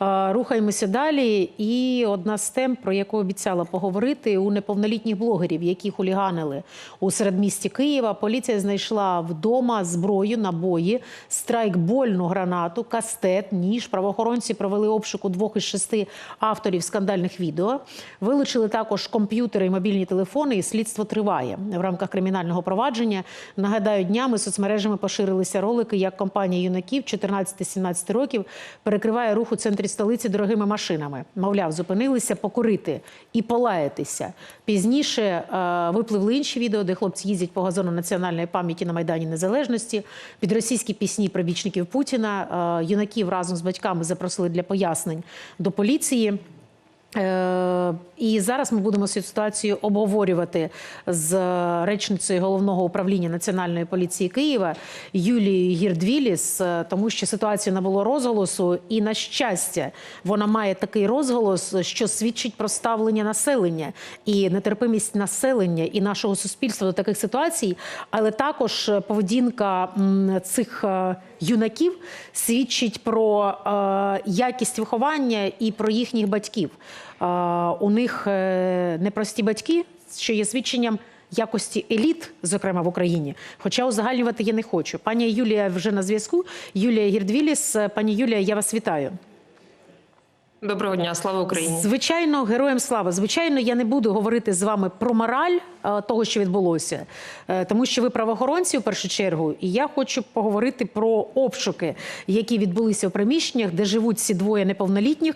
Рухаємося далі. І одна з тем, про яку обіцяла поговорити, у неповнолітніх блогерів, які хуліганили у середмісті Києва. Поліція знайшла вдома зброю, набої, страйкбольну гранату, кастет, ніж. Правоохоронці провели обшук у двох із шести авторів скандальних відео. Вилучили також комп'ютери і мобільні телефони. І слідство триває в рамках кримінального провадження. Нагадаю, днями соцмережами поширилися ролики, як компанія юнаків 14-17 років перекриває рух у центрі столиці дорогими машинами. Мовляв, зупинилися покурити і полаятися. Пізніше е, випливли інші відео, де хлопці їздять по газону національної пам'яті на Майдані Незалежності. Під російські пісні прибічників Путіна е, юнаків разом з батьками запросили для пояснень до поліції. Е, І зараз ми будемо ситуацію обговорювати з речницею головного управління Національної поліції Києва Юлією Гірдвіліс, е, тому що ситуація набуло розголосу, і на щастя, вона має такий розголос, що свідчить про ставлення населення і нетерпимість населення і нашого суспільства до таких ситуацій, але також поведінка цих е, юнаків свідчить про е, якість виховання і про їхніх батьків. Е, у них е, непрості батьки, що є свідченням якості еліт, зокрема в Україні. Хоча узагальнювати я не хочу. Пані Юлія вже на зв'язку. Юлія Гірдвіліс. Пані Юлія, я вас вітаю. Доброго дня, слава Україні. Звичайно, героям слава. Звичайно, я не буду говорити з вами про мораль е, того, що відбулося, е, тому що ви правоохоронці в першу чергу. І я хочу поговорити про обшуки, які відбулися в приміщеннях, де живуть ці двоє неповнолітніх,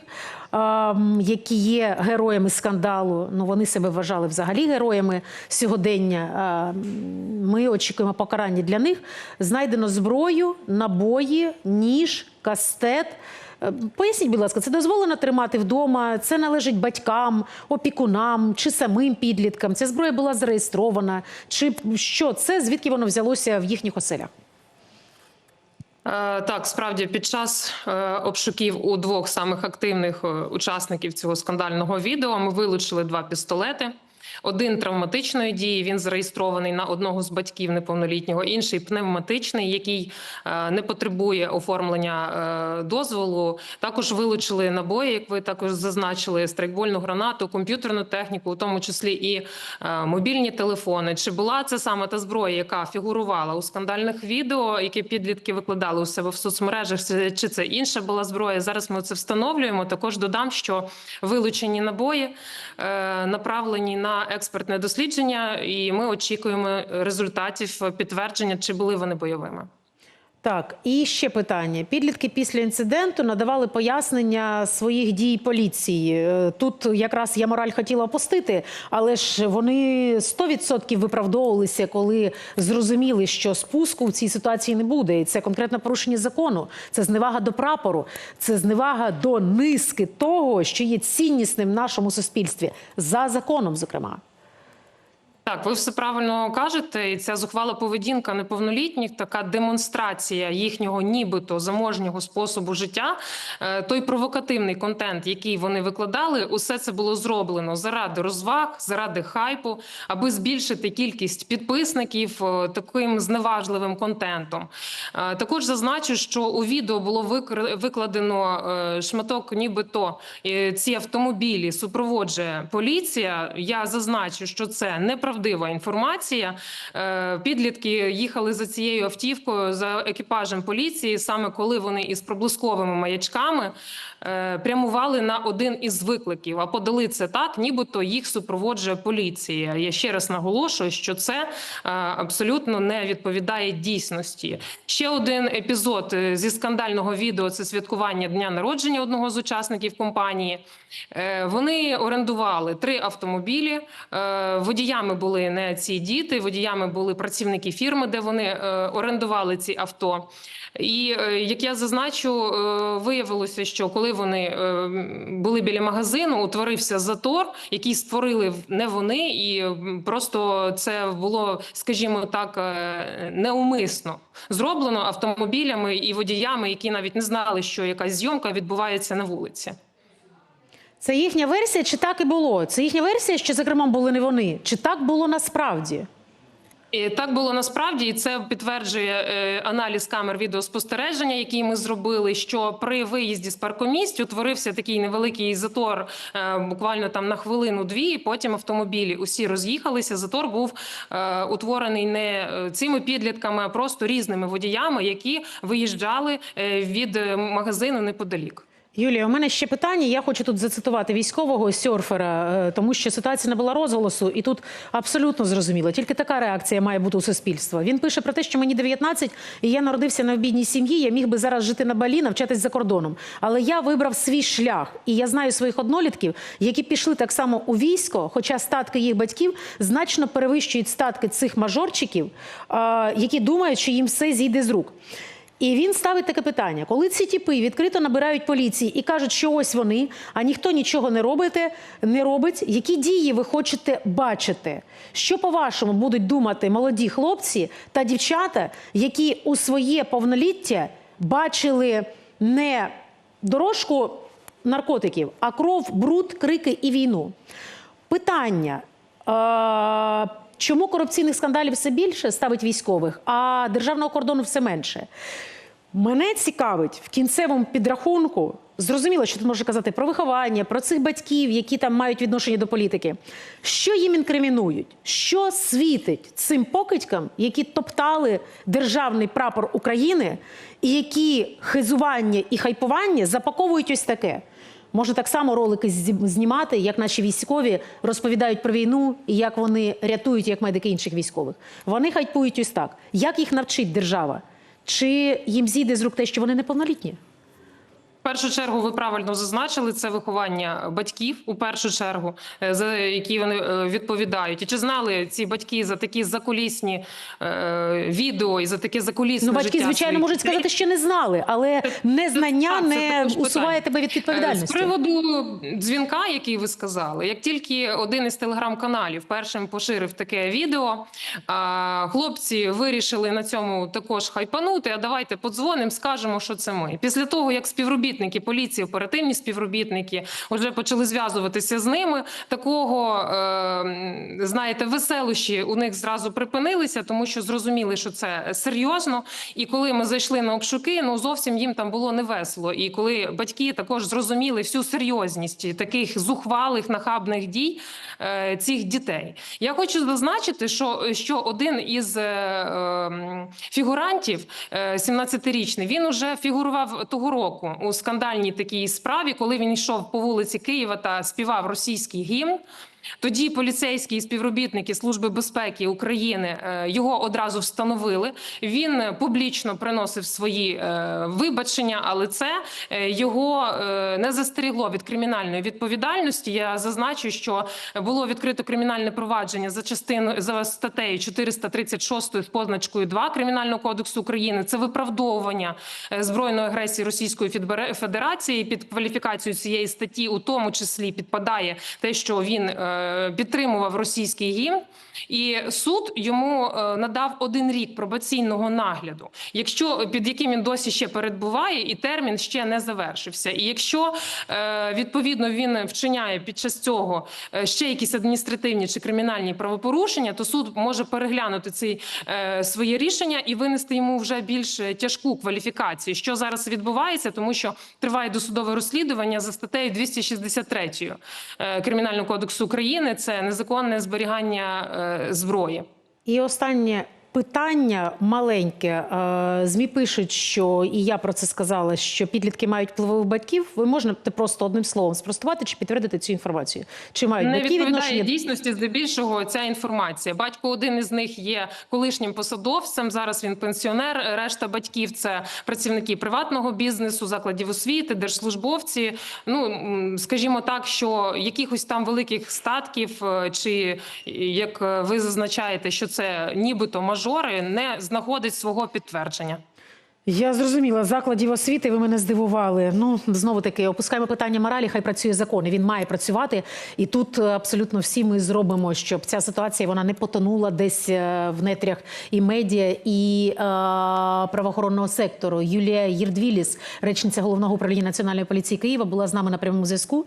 які є героями скандалу. Ну вони себе вважали взагалі героями сьогодення. Е, Ми очікуємо покарання для них. Знайдено зброю, набої, ніж, кастет. Поясніть, будь ласка, це дозволено тримати вдома? Це належить батькам, опікунам чи самим підліткам? Ця зброя була зареєстрована? Чи що це? Звідки воно взялося в їхніх оселях? Е, Так, справді під час е, обшуків у двох самих активних е, учасників цього скандального відео ми вилучили два пістолети. Один травматичної дії, він зареєстрований на одного з батьків неповнолітнього, інший пневматичний, який е, не потребує оформлення е, дозволу. Також вилучили набої, як ви також зазначили, страйкбольну гранату, комп'ютерну техніку, у тому числі і е, мобільні телефони. Чи була це саме та зброя, яка фігурувала у скандальних відео, які підлітки викладали у себе в соцмережах? Чи- це інша була зброя? Зараз ми це встановлюємо. Також додам, що вилучені набої направлені на експертне дослідження, і ми очікуємо результатів підтвердження, чи були вони бойовими. Так, і ще питання. Підлітки після інциденту надавали пояснення своїх дій поліції. Е, Тут якраз я мораль хотіла опустити, але ж вони 100% виправдовувалися, коли зрозуміли, що спуску в цій ситуації не буде. І це конкретно порушення закону. Це зневага до прапору, це зневага до низки того, що є ціннісним в нашому суспільстві за законом, зокрема. Так, ви все правильно кажете, і ця зухвала поведінка неповнолітніх, така демонстрація їхнього нібито заможнього способу життя. е, Той провокативний контент, який вони викладали, усе це було зроблено заради розваг, заради хайпу, аби збільшити кількість підписників е, таким зневажливим контентом. Е, Також зазначу, що у відео було викладено шматок, нібито ці автомобілі супроводжує поліція. Я зазначу, що це неправдива інформація. Е, Підлітки їхали за цією автівкою за екіпажем поліції, саме коли вони із проблисковими маячками е, прямували на один із викликів, а подали це так, нібито їх супроводжує поліція. Я ще раз наголошую, що це е, абсолютно не відповідає дійсності. Ще один епізод зі скандального відео це святкування дня народження одного з учасників компанії. Вони орендували три автомобілі. Водіями були не ці діти, водіями були працівники фірми, де вони е, орендували ці авто. І е, як я зазначу, е, виявилося, що коли вони були біля магазину, утворився затор, який створили не вони, і просто це було, скажімо так, неумисно зроблено автомобілями і водіями, які навіть не знали, що якась зйомка відбувається на вулиці. Це їхня версія, чи так і було? Це їхня версія, що за кермом були не вони? Чи так було насправді? І так було насправді, і це підтверджує е, аналіз камер відеоспостереження, який ми зробили. Що при виїзді з паркомісць утворився такий невеликий затор, е, буквально там на хвилину-дві. і Потім автомобілі усі роз'їхалися. Затор був е, утворений не е, цими підлітками, а просто різними водіями, які виїжджали е, від е, магазину неподалік. Юлія, у мене ще питання. Я хочу тут зацитувати військового серфера, е, тому що ситуація набула розголосу, і тут абсолютно зрозуміло. Тільки така реакція має бути у суспільства. Він пише про те, що мені 19, і я народився на бідній сім'ї. Я міг би зараз жити на Балі, навчатись за кордоном. Але я вибрав свій шлях, і я знаю своїх однолітків, які пішли так само у військо, хоча статки їх батьків значно перевищують статки цих мажорчиків, які думають, що їм все зійде з рук. І він ставить таке питання: коли ці тіпи відкрито набирають поліції і кажуть, що ось вони, а ніхто нічого не робите, не робить. Які дії ви хочете бачити? Що по-вашому будуть думати молоді хлопці та дівчата, які у своє повноліття бачили не дорожку наркотиків, а кров, бруд, крики і війну? Питання. Е, Чому корупційних скандалів все більше ставить військових, а державного кордону все менше? Мене цікавить в кінцевому підрахунку. Зрозуміло, що тут можна казати про виховання, про цих батьків, які там мають відношення до політики. Що їм інкримінують? Що світить цим покидькам, які топтали державний прапор України, і які хизування і хайпування запаковують ось таке? Можна так само ролики знімати, як наші військові розповідають про війну і як вони рятують як медики інших військових. Вони хайпують ось так. Як їх навчить держава? Чи їм зійде з рук те, що вони неповнолітні? Першу чергу ви правильно зазначили це виховання батьків у першу чергу, е, за які вони е, відповідають. І чи знали ці батьки за такі закулісні е, відео і за таке закулісне Ну, батьки, життя звичайно, своїх можуть дітей? сказати, що не знали, але незнання Так, це не також питання. усуває тебе від З відповідальності. приводу дзвінка, який ви сказали, як тільки один із телеграм-каналів першим поширив таке відео, а, хлопці вирішили на цьому також хайпанути. А давайте подзвонимо, скажемо, що це ми. Після того, як співробітники поліції, оперативні співробітники вже почали зв'язуватися з ними, такого е, знаєте, веселощі у них зразу припинилися, тому що зрозуміли, що це серйозно. І коли ми зайшли на обшуки, ну зовсім їм там було не весело. І коли батьки також зрозуміли всю серйозність таких зухвалих нахабних дій е, цих дітей, я хочу зазначити, що, що один із е, е, фігурантів, е, 17-річний, він уже фігурував того року у скандальній такій справі, коли він йшов по вулиці Києва та співав російський гімн. Тоді поліцейські і співробітники Служби безпеки України е, його одразу встановили. Він публічно приносив свої е, вибачення, але це е, його е, не застерігло від кримінальної відповідальності. Я зазначу, що було відкрито кримінальне провадження за частиною за статтею 436 з позначкою 2 Кримінального кодексу України. Це виправдовування е, збройної агресії Російської Федерації. Під кваліфікацію цієї статті, у тому числі, підпадає те, що він е, підтримував російський гімн, і суд йому е, надав один рік пробаційного нагляду, якщо під яким він досі ще перебуває, і термін ще не завершився. І якщо е, відповідно він вчиняє під час цього е, ще якісь адміністративні чи кримінальні правопорушення, то суд може переглянути е, своє рішення і винести йому вже більш тяжку кваліфікацію, що зараз відбувається, тому що триває досудове розслідування за статтею 263 е, Кримінального кодексу України. Це незаконне зберігання е, зброї. І останнє питання маленьке. Е, ЗМІ пишуть, що і я про це сказала, що підлітки мають впливових батьків. Ви можете просто одним словом спростувати чи підтвердити цю інформацію? Чи мають не батьки відповідає відношення? дійсності здебільшого ця інформація. Батько один із них є колишнім посадовцем. Зараз він пенсіонер. Решта батьків це працівники приватного бізнесу, закладів освіти, держслужбовці. Ну скажімо так, що якихось там великих статків, е, чи як е, ви зазначаєте, що це нібито мажори, не знаходить свого підтвердження. Я зрозуміла закладів освіти. Ви мене здивували. Ну знову таки опускаємо питання моралі. Хай працює закон. Він має працювати. І тут е, абсолютно всі ми зробимо, щоб ця ситуація вона не потонула десь е, в нетрях і медіа, і е, правоохоронного сектору. Юлія Єрдвіліс, речниця головного управління національної поліції Києва, була з нами на прямому зв'язку.